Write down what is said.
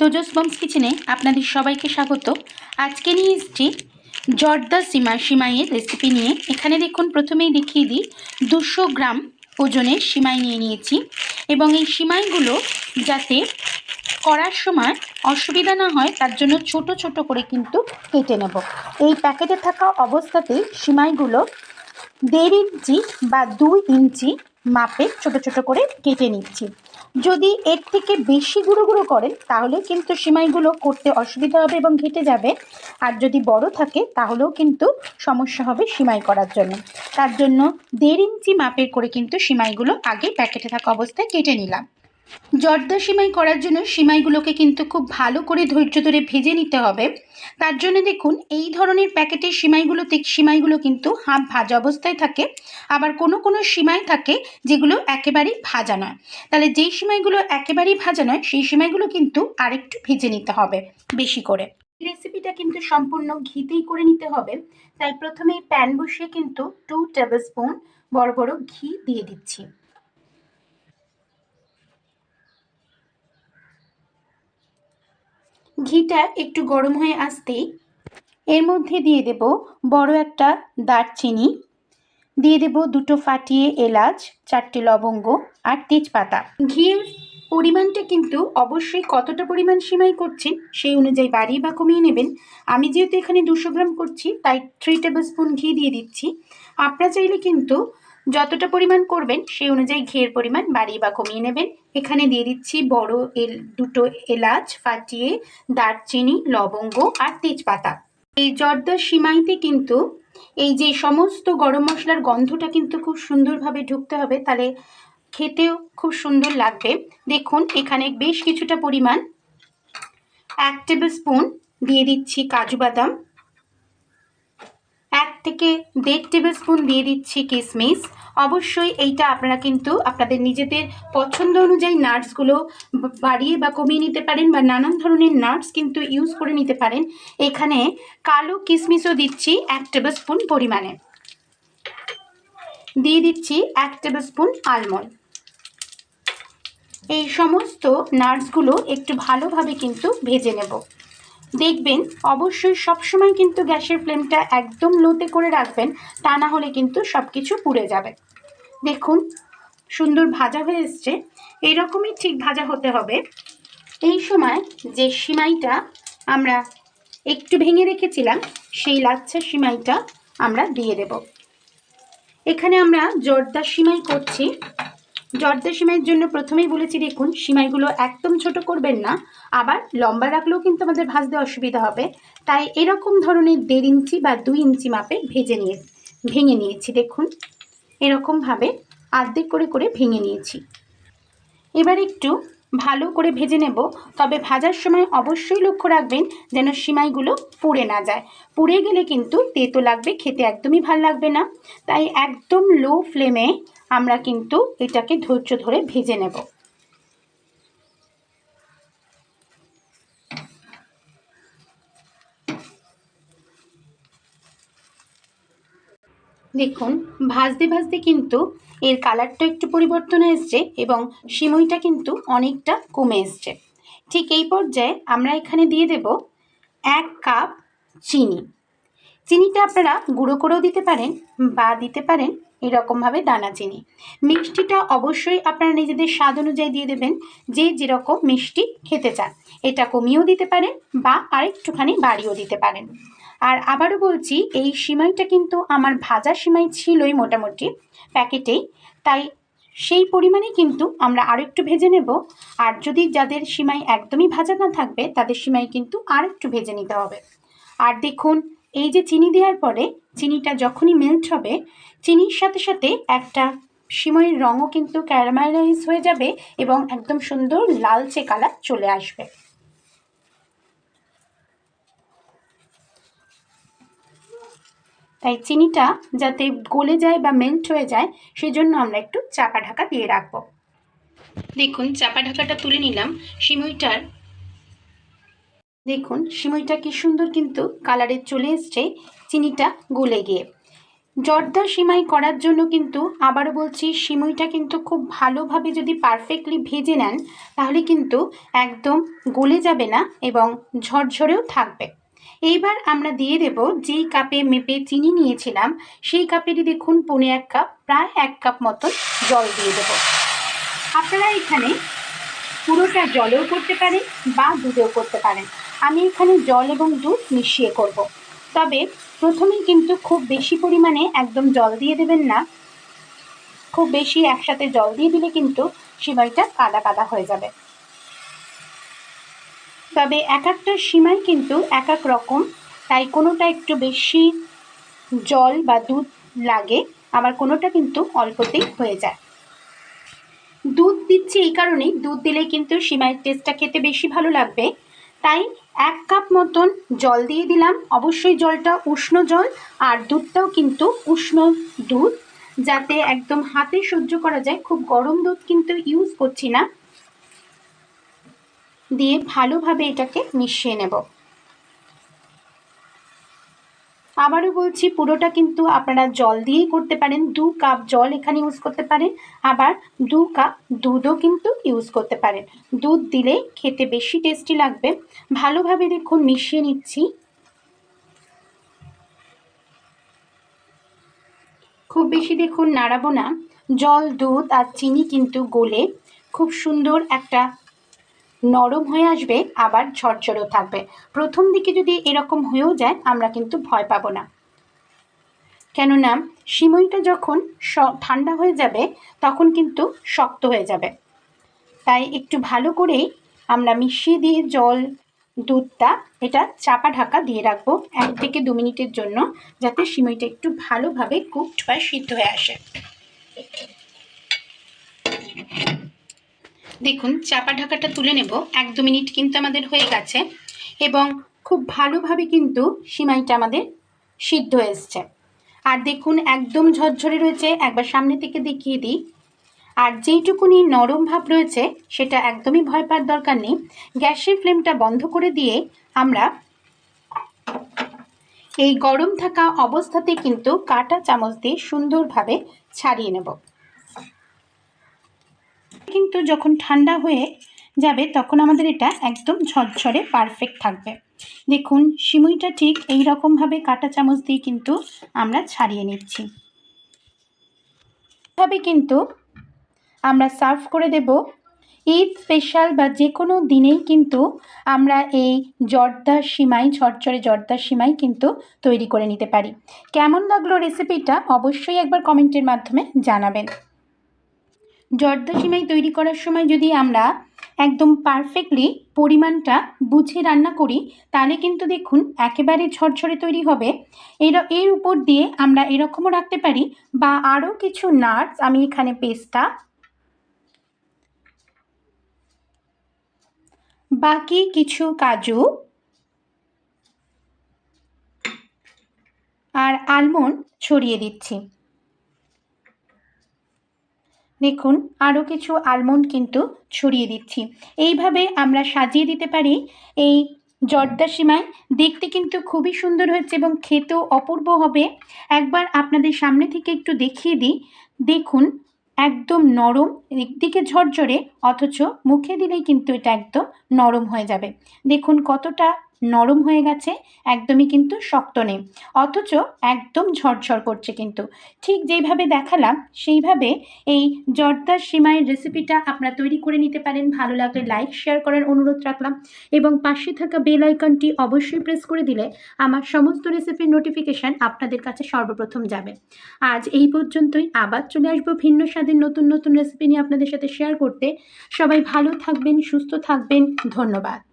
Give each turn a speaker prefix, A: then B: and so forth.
A: তোজস বংস কিচেনে আপনাদের সবাইকে স্বাগত। আজকে নিয়ে এসছি জর্দা সিমা, সিমাইয়ের রেসিপি নিয়ে। এখানে দেখুন, প্রথমেই দেখিয়ে দিই, দুশো গ্রাম ওজনের সিমাই নিয়ে নিয়েছি এবং এই সিমাইগুলো যাতে করার সময় অসুবিধা না হয়, তার জন্য ছোট ছোট করে কিন্তু কেটে নেব। এই প্যাকেটে থাকা অবস্থাতেই সিমাইগুলো দেড় ইঞ্চি বা দুই ইঞ্চি মাপে ছোট ছোট করে কেটে নিচ্ছি। যদি এর থেকে বেশি গুঁড়ো গুঁড়ো করেন, তাহলে কিন্তু সিমাইগুলো করতে অসুবিধা হবে এবং ঘেটে যাবে। আর যদি বড় থাকে, তাহলেও কিন্তু সমস্যা হবে সিমাই করার জন্য। তার জন্য দেড় ইঞ্চি মাপের করে কিন্তু সিমাইগুলো আগে প্যাকেটে থাকা অবস্থায় কেটে নিলাম। জর্দা সিমাই করার জন্য সিমাইগুলোকে কিন্তু খুব ভালো করে ধৈর্য ধরে ভেজে নিতে হবে। তার জন্য দেখুন, এই ধরনের প্যাকেটের সিমাইগুলোতে সিমাইগুলো কিন্তু হাফ ভাজা অবস্থায় থাকে। আবার কোনো কোনো সিমাই থাকে যেগুলো একেবারেই ভাজা নয়। তাহলে যেই সিমাইগুলো একেবারেই ভাজা নয়, সেই সিমাইগুলো কিন্তু আরেকটু ভেজে নিতে হবে বেশি করে। রেসিপিটা কিন্তু সম্পূর্ণ ঘিতেই করে নিতে হবে। তাই প্রথমে প্যান বসিয়ে কিন্তু টু টেবিল স্পুন বড় বড় ঘি দিয়ে দিচ্ছি। ঘিটা একটু গরম হয়ে আসতেই এর মধ্যে দিয়ে দেব বড় একটা দারচিনি। দিয়ে দেব দুটো ফাটিয়ে এলাচ, চারটে লবঙ্গ আর তেজপাতা। ঘিয়ের পরিমাণটা কিন্তু অবশ্যই কতটা পরিমাণ সিমাই করছেন সেই অনুযায়ী বাড়িয়ে বা কমিয়ে নেবেন। আমি যেহেতু এখানে দুশো গ্রাম করছি, তাই থ্রি টেবিল স্পুন ঘি দিয়ে দিচ্ছি। আপনারা চাইলে কিন্তু যতটা পরিমাণ করবেন, সেই অনুযায়ী ঘিয়ের পরিমাণ বাড়িয়ে বা কমিয়ে নেবেন। এখানে দিয়ে দিচ্ছি বড় এল, দুটো এলাচ, ফাটিয়ে দারচিনি, লবঙ্গ আর তেজপাতা। এই জর্দার সিমাইতে কিন্তু এই যে সমস্ত গরম মশলার গন্ধটা কিন্তু খুব সুন্দরভাবে ঢুকতে হবে, তাহলে খেতেও খুব সুন্দর লাগবে। দেখুন, এখানে বেশ কিছুটা পরিমাণ এক টেবিল স্পুন দিয়ে দিচ্ছি কাজু বাদাম। এক থেকে দেড় টেবিল স্পুন দিয়ে দিচ্ছি কিশমিশ অবশ্যই এইটা আপনারা কিন্তু আপনাদের নিজেদের পছন্দ অনুযায়ী নাটসগুলো বাড়িয়ে বা কমিয়ে নিতে পারেন বা নানান ধরনের নাটস কিন্তু ইউজ করে নিতে পারেন। এখানে কালো কিশমিশও দিচ্ছি এক টেবিল স্পুন পরিমাণে। দিয়ে দিচ্ছি এক টেবিল স্পুন আলমন্ড এই সমস্ত নাটসগুলো একটু ভালোভাবে কিন্তু ভেজে নেব। দেখবেন, অবশ্যই সবসময় কিন্তু গ্যাসের ফ্লেমটা একদম লোতে করে রাখবেন, তা না হলে কিন্তু সব কিছু পুড়ে যাবে। দেখুন, সুন্দর ভাজা হয়ে এসছে। এইরকমই ঠিক ভাজা হতে হবে। এই সময় যে সিমাইটা আমরা একটু ভেঙে রেখেছিলাম, সেই লাচ্ছা সিমাইটা আমরা দিয়ে দেব। এখানে আমরা জর্দা সিমাই করছি। জর্দা সিমাইয়ের জন্য প্রথমেই বলেছি, দেখুন, সিমাইগুলো একদম ছোট করবেন না। আবার লম্বা রাখলেও কিন্তু আমাদের ভাজতে অসুবিধা হবে। তাই এরকম ধরনের দেড় ইঞ্চি বা দুই ইঞ্চি মাপে ভেজে নিয়ে, ভেঙে নিয়েছি, দেখুন। এরকমভাবে আর্ধেক করে করে ভেঙে নিয়েছি। এবার একটু ভালো করে ভেজে নেব। তবে ভাজার সময় অবশ্যই লক্ষ্য রাখবেন যেন সিমাইগুলো পুড়ে না যায়। পুড়ে গেলে কিন্তু তেতো লাগবে, খেতে একদমই ভালো লাগবে না। তাই একদম লো ফ্লেমে আমরা কিন্তু এটাকে ধৈর্য ধরে ভেজে নেব। দেখুন, ভাজতে ভাজতে কিন্তু এর কালারটা একটু পরিবর্তন এসছে এবং সিমইটা কিন্তু অনেকটা কমে এসছে। ঠিক এই পর্যায়ে আমরা এখানে দিয়ে দেব এক কাপ চিনি। চিনিটা আপনারা গুঁড়ো করেও দিতে পারেন বা দিতে পারেন এরকমভাবে দানা চিনি। মিষ্টিটা অবশ্যই আপনারা নিজেদের স্বাদ অনুযায়ী দিয়ে দেবেন, যে যেরকম মিষ্টি খেতে চান। এটা কমিয়েও দিতে পারেন বা আরেকটুখানি বাড়িয়েও দিতে পারেন। আর আবারও বলছি, এই সিমাইটা কিন্তু আমার ভাজা সিমাই ছিলই মোটামুটি প্যাকেটেই, তাই সেই পরিমাণে কিন্তু আমরা আরও একটু ভেজে নেব। আর যদি যাদের সিমাই একদমই ভাজা না থাকবে, তাদের সিমাই কিন্তু আর একটু ভেজে নিতে হবে। আর দেখুন এই যে চিনি দেওয়ার পরে চিনিটা যখনই মেল্ট হবে, চিনির সাথে সাথে একটা সিময়ের রঙও কিন্তু ক্যারামেলাইজ হয়ে যাবে এবং একদম সুন্দর লালচে কালার চলে আসবে। তাই চিনিটা যাতে গলে যায় বা মেল্ট হয়ে যায়, সেজন্য আমরা একটু চাপা ঢাকা দিয়ে রাখব। দেখুন, চাপা ঢাকাটা তুলে নিলাম। সিমইটার দেখুন, সিমইটা কি সুন্দর কিন্তু কালারে চলে এসছে, চিনিটা গলে গিয়ে। জর্দা সিমাই করার জন্য কিন্তু আবারও বলছি, সিমইটা কিন্তু খুব ভালোভাবে যদি পারফেক্টলি ভেজে নেন, তাহলে কিন্তু একদম গলে যাবে না এবং ঝরঝরেও থাকবে। এইবার আমরা দিয়ে দেব যেই কাপে মেপে চিনি নিয়েছিলাম, সেই কাপেরই দেখুন পৌনে এক কাপ, প্রায় এক কাপ মতন জল দিয়ে দেব। আপনারা এখানে পুরোটা জলেও করতে পারেন বা দুধেও করতে পারেন। আমি এখানে জল এবং দুধ মিশিয়ে করব। তবে প্রথমেই কিন্তু খুব বেশি পরিমাণে একদম জল দিয়ে দেবেন না। খুব বেশি একসাথে জল দিয়ে দিলে কিন্তু সিমাইটা কাদা কাদা হয়ে যাবে। তবে এক একটা সিমাই কিন্তু এক এক রকম, তাই কোনোটা একটু বেশি জল বা দুধ লাগে, আবার কোনোটা কিন্তু অল্পতেই হয়ে যায়। দুধ দিচ্ছি এই কারণেই, দুধ দিলে কিন্তু সিমাইয়ের টেস্টটা খেতে বেশি ভালো লাগবে। তাই এক কাপ মতন জল দিয়ে দিলাম। অবশ্যই জলটা উষ্ণ জল, আর দুধটাও কিন্তু উষ্ণ দুধ, যাতে একদম হাতে সহ্য করা যায়। খুব গরম দুধ কিন্তু ইউজ করছি না। দিয়ে ভালোভাবে এটাকে মিশিয়ে নেব। আবারও বলছি, পুরোটা কিন্তু আপনারা জল দিয়েই করতে পারেন। দু কাপ জল এখানে ইউজ করতে পারেন। আবার দু কাপ দুধও কিন্তু ইউজ করতে পারেন। দুধ দিলে খেতে বেশি টেস্টি লাগবে। ভালোভাবে দেখুন, মিশিয়ে নিচ্ছি। খুব বেশি দেখুন, নাড়াবো না। জল, দুধ আর চিনি কিন্তু গলে খুব সুন্দর একটা নরম হয়ে আসবে, আবার ঝরঝরেও থাকবে। প্রথম দিকে যদি এরকম হয়েও যায়, আমরা কিন্তু ভয় পাবো না। কেননা, সিমইটা যখন ঠান্ডা হয়ে যাবে, তখন কিন্তু শক্ত হয়ে যাবে। তাই একটু ভালো করেই আমরা মিশিয়ে দিয়ে জল, দুধটা এটা চাপা ঢাকা দিয়ে রাখব এক থেকে দু মিনিটের জন্য, যাতে সিমইটা একটু ভালোভাবে কুকড বা সিদ্ধ হয়ে আসে। দেখুন, চাপা ঢাকাটা তুলে নেব। এক দু মিনিট কিন্তু আমাদের হয়ে গেছে। এবং খুব ভালোভাবে কিন্তু সিমাইটা আমাদের সিদ্ধ এসছে। আর দেখুন, একদম ঝরঝরে রয়েছে। একবার সামনে থেকে দেখিয়ে দিই। আর যেইটুকুনি নরম ভাব রয়েছে, সেটা একদমই ভয় পাওয়ার দরকার নেই। গ্যাসের ফ্লেমটা বন্ধ করে দিয়ে আমরা এই গরম থাকা অবস্থাতে কিন্তু কাটা চামচ দিয়ে সুন্দরভাবে ছাড়িয়ে নেব। কিন্তু যখন ঠান্ডা হয়ে যাবে, তখন আমাদের এটা একদম ঝরঝরে পারফেক্ট থাকবে। দেখুন, সিমুইটা ঠিক এই রকমভাবে কাটা চামচ দিয়ে কিন্তু আমরা ছাড়িয়ে নিচ্ছি। এভাবে কিন্তু আমরা সার্ভ করে দেব। ঈদ স্পেশাল বা যে কোনো দিনেই কিন্তু আমরা এই জর্দা সিমাই, ঝরঝরে জর্দা সিমাই কিন্তু তৈরি করে নিতে পারি। কেমন লাগল রেসিপিটা অবশ্যই একবার কমেন্টের মাধ্যমে জানাবেন। জর্দা সিমাই তৈরি করার সময় যদি আমরা একদম পারফেক্টলি পরিমাণটা বুঝে রান্না করি, তাহলে কিন্তু দেখুন একেবারে ঝরঝরে তৈরি হবে। এর এর উপর দিয়ে আমরা এরকমও রাখতে পারি বা আরও কিছু নাটস, আমি এখানে পেস্তা বাকি কিছু কাজু আর আলমন্ড ছড়িয়ে দিচ্ছি। দেখুন আরও কিছু আলমন্ড কিন্তু ছড়িয়ে দিচ্ছি। এইভাবে আমরা সাজিয়ে দিতে পারি এই জর্দা সিমাই। দেখতে কিন্তু খুবই সুন্দর হয়েছে এবং খেতেও অপূর্ব হবে। একবার আপনাদের সামনে থেকে একটু দেখিয়ে দিই। দেখুন, একদম নরম, একদিকে ঝরঝরে, অথচ মুখে দিলেই কিন্তু এটা একদম নরম হয়ে যাবে। দেখুন কতটা নরম হয়ে গেছে, একদমই কিন্তু শক্ত নেই। অথচ একদম ঝরঝর করছে কিন্তু। ঠিক যেইভাবে দেখালাম, সেইভাবে এই জর্দার সিমাইয়ের রেসিপিটা আপনারা তৈরি করে নিতে পারেন। ভালো লাগলে লাইক শেয়ার করার অনুরোধ রাখলাম। এবং পাশে থাকা বেল আইকনটি অবশ্যই প্রেস করে দিলে আমার সমস্ত রেসিপির নোটিফিকেশান আপনাদের কাছে সর্বপ্রথম যাবে। আজ এই পর্যন্তই। আবার চলে আসব ভিন্ন স্বাদের নতুন নতুন রেসিপি নিয়ে আপনাদের সাথে শেয়ার করতে। সবাই ভালো থাকবেন, সুস্থ থাকবেন। ধন্যবাদ।